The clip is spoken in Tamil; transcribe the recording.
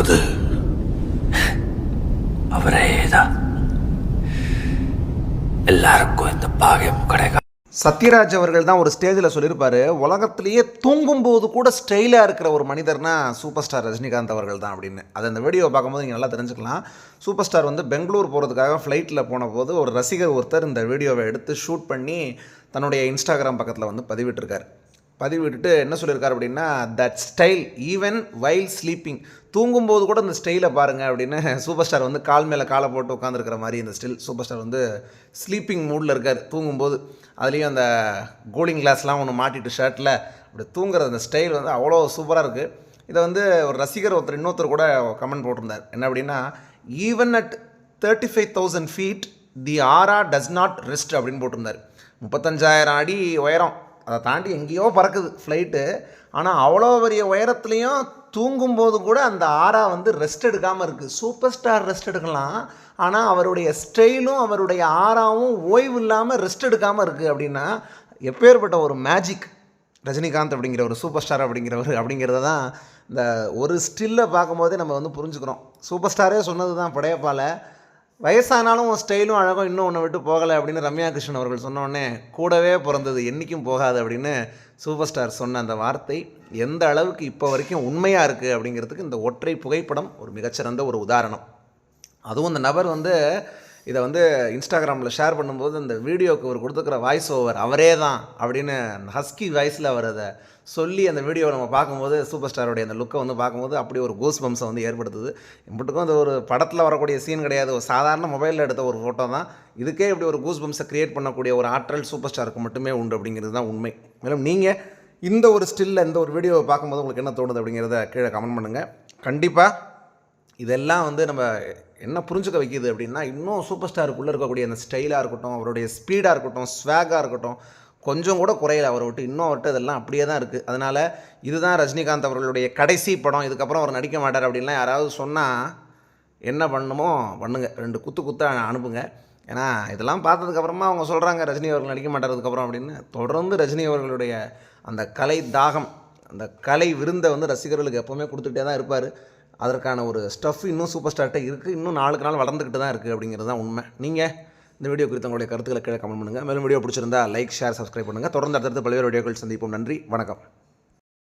அது அவரே தான் எல்லாருக்கும் இந்த பாகியம் கிடைக்கும் சத்யராஜ் அவர்கள் தான் ஒரு ஸ்டேஜில் சொல்லியிருப்பாரு உலகத்திலேயே தூங்கும்போது கூட ஸ்டைலாக இருக்கிற ஒரு மனிதர்னா சூப்பர் ஸ்டார் ரஜினிகாந்த் அவர்கள் தான் அப்படின்னு. அதை அந்த வீடியோ பார்க்கும்போது நீங்கள் நல்லா தெரிஞ்சுக்கலாம். சூப்பர் ஸ்டார் வந்து பெங்களூர் போகிறதுக்காக ஃப்ளைட்டில் போன போது ஒரு ரசிகர் ஒருத்தர் இந்த வீடியோவை எடுத்து ஷூட் பண்ணி தன்னுடைய இன்ஸ்டாகிராம் பக்கத்தில் வந்து பதிவிட்டிருக்காரு. பதிவிட்டுட்டு என்ன சொல்லியிருக்காரு அப்படின்னா that style even while sleeping தூங்கும்போது கூட இந்த ஸ்டைலை பாருங்கள் அப்படின்னு சூப்பர் ஸ்டார் வந்து கால் மேலே காலை போட்டு உட்காந்துருக்கிற மாதிரி இந்த ஸ்டில் சூப்பர் ஸ்டார் வந்து ஸ்லீப்பிங் மூடில் இருக்கார். தூங்கும்போது அதுலேயும் அந்த கூலிங் கிளாஸ்லாம் ஒன்று மாட்டிட்டு ஷர்ட்டில் அப்படி தூங்குற அந்த ஸ்டைல் வந்து அவ்வளோ சூப்பராக இருக்குது இதை வந்து ஒரு ரசிகர் ஒருத்தர் இன்னொருத்தர் கூட கமெண்ட் போட்டிருந்தார். என்ன அப்படின்னா even at thirty five thousand feet the aura does not rest அப்படின்னு போட்டிருந்தார். முப்பத்தஞ்சாயிரம் அடி உயரம். அதை தாண்டி எங்கேயோ பறக்குது ஃப்ளைட்டு ஆனால் அவ்வளோ பெரிய உயரத்துலேயும் தூங்கும்போது கூட அந்த ஆரா வந்து ரெஸ்ட் எடுக்காமல் இருக்குது சூப்பர் ஸ்டார் ரெஸ்ட் எடுக்கலாம். ஆனால் அவருடைய ஸ்டைலும் அவருடைய ஆறாவும் ஓய்வு இல்லாமல் ரெஸ்ட் எடுக்காமல் இருக்குது அப்படின்னா எப்பேற்பட்ட ஒரு மேஜிக் ரஜினிகாந்த் அப்படிங்கிற ஒரு சூப்பர் ஸ்டார் அப்படிங்கிறவர் அப்படிங்கிறத தான் இந்த ஒரு ஸ்டில்லை பார்க்கும்போதே நம்ம வந்து புரிஞ்சுக்கிறோம். சூப்பர் ஸ்டாரே சொன்னது தான் படையப்பால். வயசானாலும் உன் ஸ்டைலும் அழகும் இன்னும் ஒன்று விட்டு போகலை அப்படின்னு ரம்யா கிருஷ்ணன் அவர்கள் சொன்னோடனே கூடவே பிறந்தது என்றைக்கும் போகாது அப்படின்னு சூப்பர் ஸ்டார் சொன்ன அந்த வார்த்தை எந்த அளவுக்கு இப்போ வரைக்கும் உண்மையாக இருக்குது அப்படிங்கிறதுக்கு இந்த ஒற்றை புகைப்படம் ஒரு மிகச்சிறந்த ஒரு உதாரணம். அதுவும் இந்த நபர் வந்து இதை வந்து இன்ஸ்டாகிராமில் ஷேர் பண்ணும்போது இந்த வீடியோவுக்கு அவர் கொடுத்துக்கிற வாய்ஸ் ஓவர் அவரே தான் அப்படின்னு ஹஸ்கி வாய்ஸில் அவர் அதை சொல்லி அந்த வீடியோவை நம்ம பார்க்கும்போது சூப்பர் ஸ்டாரோடைய அந்த லுக்கை வந்து பார்க்கும்போது அப்படி ஒரு கூஸ் பம்ஸை வந்து ஏற்படுத்துது. இப்பட்டுக்கும் அந்த ஒரு படத்தில் வரக்கூடிய சீன் கிடையாது. ஒரு சாதாரண மொபைலில் எடுத்த ஒரு ஃபோட்டோ தான். இதுக்கே இப்படி ஒரு கூஸ் பம்ஸை க்ரியேட் பண்ணக்கூடிய ஒரு ஆற்றல் சூப்பர் ஸ்டாருக்கு மட்டுமே உண்டு அப்படிங்கிறது தான் உண்மை. மேலும் நீங்கள் இந்த ஒரு ஸ்டில்ல இந்த ஒரு வீடியோவை பார்க்கும்போது உங்களுக்கு என்ன தோணுது அப்படிங்கிறத கீழே கமெண்ட் பண்ணுங்கள் கண்டிப்பாக இதெல்லாம் வந்து நம்ம என்ன புரிஞ்சுக்க வைக்கிது அப்படின்னா இன்னும் சூப்பர் ஸ்டாருக்குள்ளே இருக்கக்கூடிய அந்த ஸ்டைலாக இருக்கட்டும் அவருடைய ஸ்பீடாக இருக்கட்டும் ஸ்வேகாக இருக்கட்டும் கொஞ்சம் கூட குறையல அவரை விட்டு. இன்னும் அவர்கிட்ட இதெல்லாம் அப்படியே தான் இருக்குது அதனால் இதுதான் ரஜினிகாந்த் அவர்களுடைய கடைசி படம். இதுக்கப்புறம் அவர் நடிக்க மாட்டார் அப்படின்லாம் யாராவது சொன்னால் என்ன பண்ணணுமோ பண்ணுங்க. ரெண்டு குத்து குத்தாக அனுப்புங்க. ஏன்னா இதெல்லாம் பார்த்ததுக்கப்புறமா அவங்க சொல்கிறாங்க ரஜினி அவர்கள் நடிக்க மாட்டாரதுக்கப்புறம் அப்படின்னு. தொடர்ந்து ரஜினி அவர்களுடைய அந்த கலை தாகம் அந்த கலை விருந்தை வந்து ரசிகர்களுக்கு எப்போவுமே கொடுத்துட்டே தான் இருப்பார். அதற்கான ஒரு ஸ்டஃப் இன்னும் சூப்பர் ஸ்டார்ட்டே இருக்குது இன்னும் நாளுக்கு நாள் வளர்ந்துக்கிட்டு தான் இருக்குது அப்படிங்கிறது தான் உண்மை. நீங்கள் இந்த வீடியோ குறித்து உங்களுடைய கருத்துக்களை கீழே கமெண்ட் பண்ணுங்கள் மேலும் வீடியோ பிடிச்சிருந்தா லைக் ஷேர் சப்ஸ்கிரைப் பண்ணுங்கள் தொடர்ந்து அடுத்தடுத்து பல்வேறு வீடியோக்கள் சந்திப்போம். நன்றி. வணக்கம்.